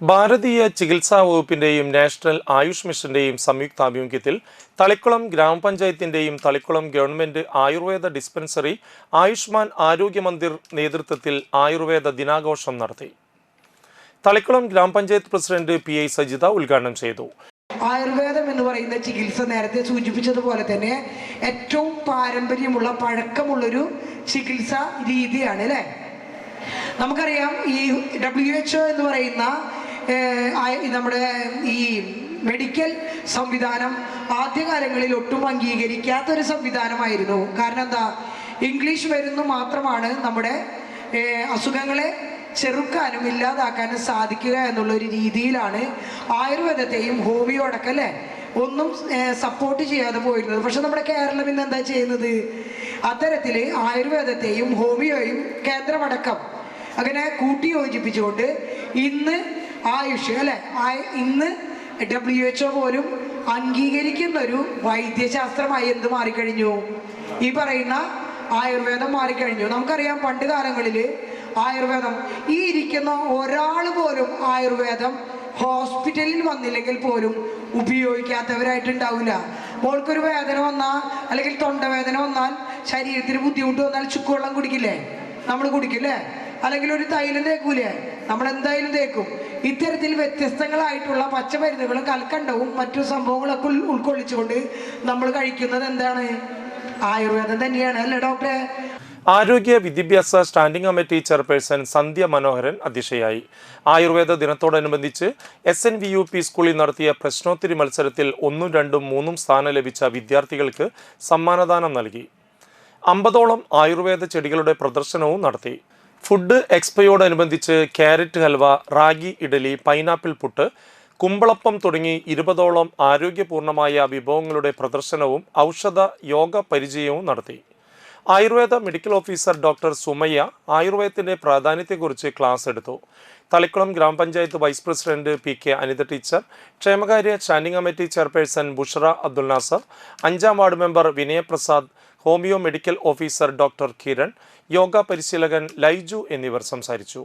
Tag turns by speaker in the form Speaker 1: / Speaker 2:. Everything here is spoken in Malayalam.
Speaker 1: ഭാരതീയ ചികിത്സാ വകുപ്പിന്റെയും നാഷണൽ ആയുഷ് മിഷന്റെയും സംയുക്താഭിമുഖ്യത്തിൽ തളിക്കുളം ഗ്രാമപഞ്ചായത്തിന്റെയും തളിക്കുളം ഗവൺമെന്റ് ആയുർവേദ ഡിസ്പെൻസറി ആയുഷ്മാൻ ആരോഗ്യ മന്ദിർ നേതൃത്വത്തിൽ ആയുർവേദ ദിനാഘോഷം നടത്തി. തളിക്കുളം ഗ്രാമപഞ്ചായത്ത് പ്രസിഡന്റ് പി ഐ സജിത ഉദ്ഘാടനം ചെയ്തു.
Speaker 2: ആയുർവേദം എന്ന് പറയുന്ന ചികിത്സ നേരത്തെ സൂചിപ്പിച്ചതുപോലെ തന്നെ ഏറ്റവും പാരമ്പര്യമുള്ള പഴക്കമുള്ളൊരു ചികിത്സാ രീതിയാണ് അല്ലേ? നമുക്കറിയാം ഈ ഡബ്ല്യു എച്ച് എന്ന് പറയുന്ന നമ്മുടെ ഈ മെഡിക്കൽ സംവിധാനം ആദ്യകാലങ്ങളിൽ ഒട്ടും അംഗീകരിക്കാത്ത അംഗീകരിക്കാത്തൊരു സംവിധാനമായിരുന്നു. കാരണം എന്താ? ഇംഗ്ലീഷ് മരുന്ന് മാത്രമാണ് നമ്മുടെ അസുഖങ്ങളെ ചെറുക്കാനും ഇല്ലാതാക്കാനും സാധിക്കുക എന്നുള്ള ഒരു രീതിയിലാണ് ആയുർവേദത്തെയും ഹോമിയോ അടക്കം അല്ലേ? ഒന്നും സപ്പോർട്ട് ചെയ്യാതെ പോയിരുന്നത്. പക്ഷെ നമ്മുടെ കേരളം ഇന്ന് എന്താ ചെയ്യുന്നത്? അത്തരത്തിൽ ആയുർവേദത്തെയും ഹോമിയോയും കേന്ദ്രമടക്കം അങ്ങനെ കൂട്ടി യോജിപ്പിച്ചുകൊണ്ട് ഇന്ന് ആയുഷ് അല്ലെ? ഇന്ന് ഡബ്ല്യു എച്ച് പോലും അംഗീകരിക്കുന്ന ഒരു വൈദ്യശാസ്ത്രമായി എന്ത് മാറിക്കഴിഞ്ഞു? ഈ പറയുന്ന ആയുർവേദം മാറിക്കഴിഞ്ഞു. നമുക്കറിയാം പണ്ട് കാലങ്ങളിൽ ആയുർവേദം ഈ ഇരിക്കുന്ന ഒരാൾ പോലും ആയുർവേദം ഹോസ്പിറ്റലിൽ വന്നില്ലെങ്കിൽ പോലും ഉപയോഗിക്കാത്തവരായിട്ടുണ്ടാവില്ല. മോൾക്കൊരു വേദന വന്നാൽ അല്ലെങ്കിൽ തൊണ്ടവേദന വന്നാൽ ശരീരത്തിന് ബുദ്ധിമുട്ട് വന്നാൽ ചുക്കുവെള്ളം കുടിക്കില്ലേ? നമ്മൾ കുടിക്കില്ലേ? അല്ലെങ്കിൽ ഒരു തൈലം തേക്കൂലേ? നമ്മൾ എന്തായാലും തേക്കും. ഇത്തരത്തിൽ വ്യത്യസ്തങ്ങളായിട്ടുള്ള പച്ചമരുന്നുകളും കൽക്കണ്ടവും മറ്റു സംഭവങ്ങളൊക്കെ ഉൾക്കൊള്ളിച്ചുകൊണ്ട് നമ്മൾ കഴിക്കുന്നത് എന്താണ്? ആയുർവേദം തന്നെയാണ് അല്ലേ ഡോക്ടറെ?
Speaker 1: ആരോഗ്യ വിദ്യാഭ്യാസ standing committee chairperson Sandhya Manoharan അധ്യക്ഷയായി ആയുർവേദ ദിനത്തോടനുബന്ധിച്ച് S N V U P സ്കൂളിൽ നടത്തിയ പ്രശ്നോത്തരി മത്സരത്തിൽ ഒന്നും രണ്ടും മൂന്നും സ്ഥാനം ലഭിച്ച വിദ്യാർത്ഥികൾക്ക് സമ്മാനദാനം നൽകി. അമ്പതോളം ആയുർവേദ ചെടികളുടെ പ്രദർശനവും നടത്തി. ഫുഡ് എക്സ്പോയോടനുബന്ധിച്ച് ക്യാരറ്റ് ഹൽവ റാഗി ഇഡലി പൈനാപ്പിൾ പുട്ട് കുമ്പളപ്പം തുടങ്ങി ഇരുപതോളം ആരോഗ്യപൂർണമായ വിഭവങ്ങളുടെ പ്രദർശനവും ഔഷധ യോഗ പരിചയവും നടത്തി. Ayurveda medical officer doctor Sumayya ആയുർവേദത്തിന്റെ പ്രാധാന്യത്തെക്കുറിച്ച് ക്ലാസ് എടുത്തു. തളിക്കുളം ഗ്രാമപഞ്ചായത്ത് vice president P K Anitha teacher ക്ഷേമകാര്യ standing committee chairperson Bushara Abdul Nasar അഞ്ചാം ward member Vinayaprasad homeo medical officer doctor Kiran yoga പരിശീലകൻ ലൈജു എന്നിവർ സംസാരിച്ചു.